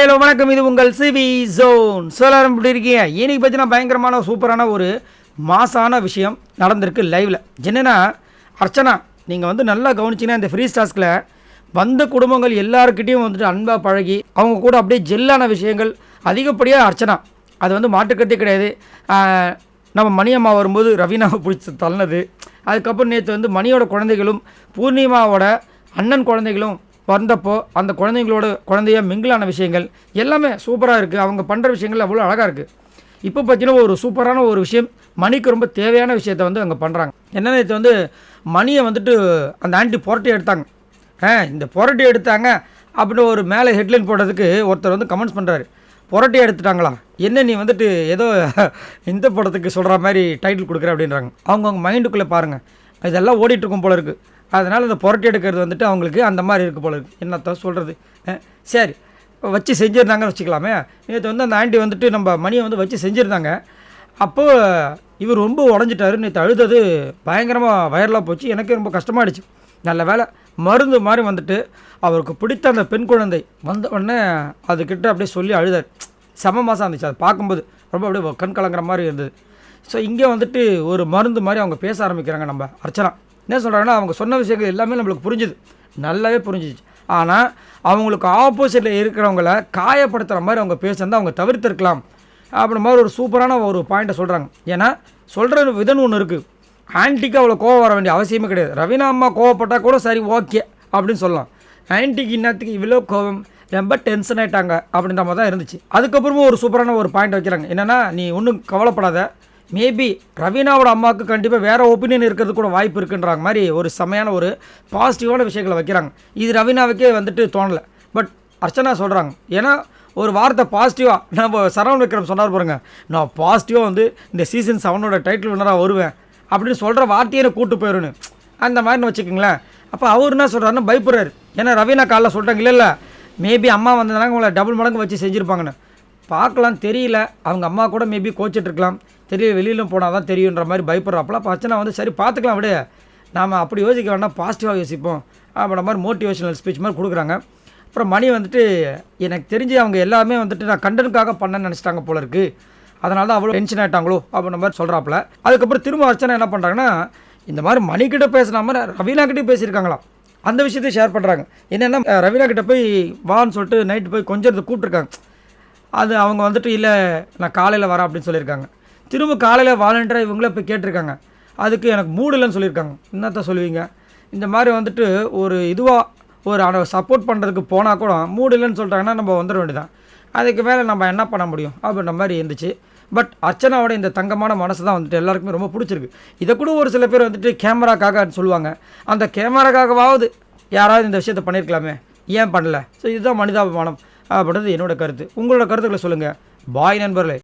Hello வணக்கம். இது உங்கள் சிவி ஜோன் சோலாரம் எப்படி இருக்கீங்க? இன்னைக்கு பார்த்தீங்கன்னா பயங்கரமான சூப்பரான ஒரு மாசான விஷயம் நடந்திருக்கு லைவில் என்னென்னா அர்ச்சனா நீங்கள் வந்து நல்லா கவனிச்சிங்கன்னா இந்த ஃப்ரீ ஸ்டாஸ்கில் வந்த குடும்பங்கள் எல்லாருக்கிட்டேயும் வந்துட்டு அன்பாக பழகி அவங்க கூட அப்படியே ஜெல்லான விஷயங்கள் அதிகப்படியாக அர்ச்சனா. அது வந்து மாட்டுக்கட்டே கிடையாது. நம்ம மணியம்மா வரும்போது ரவீனாவை பிடிச்சி தள்ளினது. அதுக்கப்புறம் நேற்று வந்து மணியோட குழந்தைகளும் பூர்ணிமாவோட அண்ணன் குழந்தைகளும் வந்தப்போ அந்த குழந்தைங்களோட குழந்தைய மிங்கிளான விஷயங்கள் எல்லாமே சூப்பராக இருக்குது அவங்க பண்ணுற விஷயங்கள் அவ்வளோ அழகாக இருக்குது இப்போ பார்த்தீங்கன்னா ஒரு சூப்பரான ஒரு விஷயம். மணிக்கு ரொம்ப தேவையான விஷயத்தை வந்து அங்கே பண்ணுறாங்க என்னென்ன இது வந்து மணியை வந்துட்டு அந்த ஆண்டி புரட்டி எடுத்தாங்க. ஆ இந்த புரட்டி எடுத்தாங்க அப்படின்னு ஒரு மேலே ஹெட்லைன் போடுறதுக்கு ஒருத்தர் வந்து கமெண்ட்ஸ் பண்ணுறாரு புரட்டி எடுத்துட்டாங்களா? என்ன நீ வந்துட்டு ஏதோ இந்த படத்துக்கு சொல்கிற மாதிரி டைட்டில் கொடுக்குற அப்படின்றாங்க. அவங்கவுங்க மைண்டுக்குள்ளே பாருங்கள் இதெல்லாம் ஓடிட்டுருக்கும் போல இருக்குது அதனால் இந்த புரட்டி எடுக்கிறது வந்துட்டு அவங்களுக்கு அந்த மாதிரி இருக்குது போல இருக்குது என்னத்தான் சொல்கிறது சரி. வச்சு செஞ்சுருந்தாங்கன்னு வச்சுக்கலாமே. நேற்று வந்து அந்த ஆண்டி வந்துட்டு நம்ம மணியை வந்து வச்சு செஞ்சுருந்தாங்க. அப்போது இவர் ரொம்ப உடஞ்சிட்டாரு. நேற்று அழுதது பயங்கரமாக வைரலாக போச்சு. எனக்கே ரொம்ப கஷ்டமாயிடுச்சு. நல்ல வேலை மருந்து மாதிரி வந்துட்டு அவருக்கு பிடித்த அந்த பெண் குழந்தை வந்த உடனே அதுக்கிட்ட அப்படியே சொல்லி அழுதார். செம மாதம் இருந்துச்சு. அதை பார்க்கும்போது ரொம்ப அப்படியே கண் கலங்குற மாதிரி இருந்தது. ஸோ இங்கே வந்துட்டு ஒரு மருந்து மாதிரி அவங்க பேச ஆரம்பிக்கிறாங்க நம்ம அர்ச்சனா. என்ன சொல்கிறாங்கன்னா அவங்க சொன்ன விஷயங்கள் எல்லாமே நம்மளுக்கு புரிஞ்சுது. நல்லாவே புரிஞ்சிச்சு. ஆனால் அவங்களுக்கு ஆப்போசிட்டில் இருக்கிறவங்கள காயப்படுத்துகிற மாதிரி அவங்க பேசுறதை அவங்க தவிர்த்திருக்கலாம். அப்படின்ற மாதிரி ஒரு சூப்பரான ஒரு பாயிண்ட்டை சொல்கிறாங்க ஏன்னா சொல்கிற விதம் ஒன்று இருக்குது ஆன்ட்டிக்கு அவ்வளோ கோவம் வர வேண்டிய அவசியமே கிடையாது. ரவீனா அம்மா கோவப்பட்டால் கூட சரி ஓகே அப்படின்னு சொல்லலாம். ஆன்ட்டிக்கு இன்னத்துக்கு இவ்வளோ கோவம் ரொம்ப டென்ஷன் ஆகிட்டாங்க அப்படின்ற மாதிரி தான் இருந்துச்சு. அதுக்கப்புறமும் ஒரு சூப்பரான ஒரு பாயிண்ட் வைக்கிறாங்க. என்னென்னா நீ ஒன்றும் கவலைப்படாத. மேபி ரவீனாவோட அம்மாவுக்கு கண்டிப்பாக வேறு ஒப்பீனியன் இருக்கிறது கூட வாய்ப்பு இருக்குன்றாங்க. மாதிரி ஒரு செமையான ஒரு பாசிட்டிவான விஷயங்களை வைக்கிறாங்க. இது ரவீனாவுக்கே வந்துட்டு தோணலை. பட் அர்ச்சனா சொல்கிறாங்க ஏன்னா ஒரு வார்த்தை பாசிட்டிவாக நம்ம சரவண விக்ரம் சொன்னார் பாருங்க. நான் பாசிட்டிவாக வந்து இந்த சீசன் செவனோட டைட்டில் வினராக வருவேன். அப்படின்னு சொல்கிற வார்த்தையை எனக்கு கூட்டு போயிடுன்னு அந்த மாதிரின்னு வச்சுக்கோங்களேன். அப்போ அவர் என்ன சொல்கிறாருன்னு பயப்படுறாரு. ஏன்னா ரவீனா காலைல சொல்கிறாங்க இல்லை இல்லை மேபி அம்மா வந்ததுனாங்க உங்களை டபுள் மடங்கு வச்சு செஞ்சுருப்பாங்கன்னு. பார்க்கலாம் தெரியல. அவங்க அம்மா கூட மேபி கோச்சிட்ருக்கலாம் தெரியல வெளியிலும் போனால் தான் தெரியுன்ற மாதிரி பயப்படுறாப்புல. அப்போ வந்து சரி பார்த்துக்கலாம் விட. நாம் அப்படி யோசிக்க வேண்டாம் பாசிட்டிவாக யோசிப்போம். அப்படின்ற மாதிரி மோட்டிவேஷனல் ஸ்பீச் மாதிரி கொடுக்குறாங்க. அப்புறம் மணி வந்துட்டு எனக்கு தெரிஞ்சு அவங்க எல்லாமே வந்துட்டு நான் கண்டனுக்காக பண்ணேன்னு நினச்சிட்டாங்க போல இருக்குது அதனால தான் அவ்வளோ டென்ஷன் ஆகிட்டாங்களோ அப்படின்ற மாதிரி சொல்கிறாப்புல அதுக்கப்புறம் திரும்ப அர்ச்சனா என்ன பண்ணுறாங்கன்னா இந்த மாதிரி மணிக்கிட்ட பேசின மாதிரி ரவீனாக்கிட்டே பேசியிருக்காங்களாம். அந்த விஷயத்தையும் ஷேர் பண்ணுறாங்க என்னென்னா அஹ், ரவீனா கிட்ட போய் வான்னு சொல்லிட்டு நைட்டு போய் கொஞ்சம் கூப்பிட்ருக்காங்க அது அவங்க வந்துட்டு இல்லை நான் காலையில் வரேன் அப்படின்னு சொல்லியிருக்காங்க. திரும்ப காலையில் வாலண்டியராக இவங்களே போய் கேட்டிருக்காங்க. அதுக்கு எனக்கு மூடு இல்லைன்னு சொல்லியிருக்காங்க. என்னத்த சொல்லுவீங்க? இந்த மாதிரி வந்துட்டு ஒரு இதுவாக ஒரு சப்போர்ட் பண்ணுறதுக்கு போனால் கூட மூடு இல்லைன்னு சொல்லிட்டாங்கன்னா நம்ம வந்துட வேண்டியதான் அதுக்கு மேலே நம்ம என்ன பண்ண முடியும் அப்படின்ற மாதிரி இருந்துச்சு. பட் அர்ச்சனாவோட இந்த தங்கமான மனசு தான் வந்துட்டு எல்லாருக்குமே ரொம்ப பிடிச்சிருக்கு. இதை கூட ஒரு சில பேர் வந்துட்டு கேமராக்காக சொல்லுவாங்க. அந்த கேமராக்காகவாவது யாராவது இந்த விஷயத்தை பண்ணியிருக்கலாமே? ஏன் பண்ணல? ஸோ இதுதான் மனிதாபிமானம். அப்படின்றது என்னோட கருத்து. உங்களோட கருத்துக்களை சொல்லுங்கள் பாய் நண்பர்களே.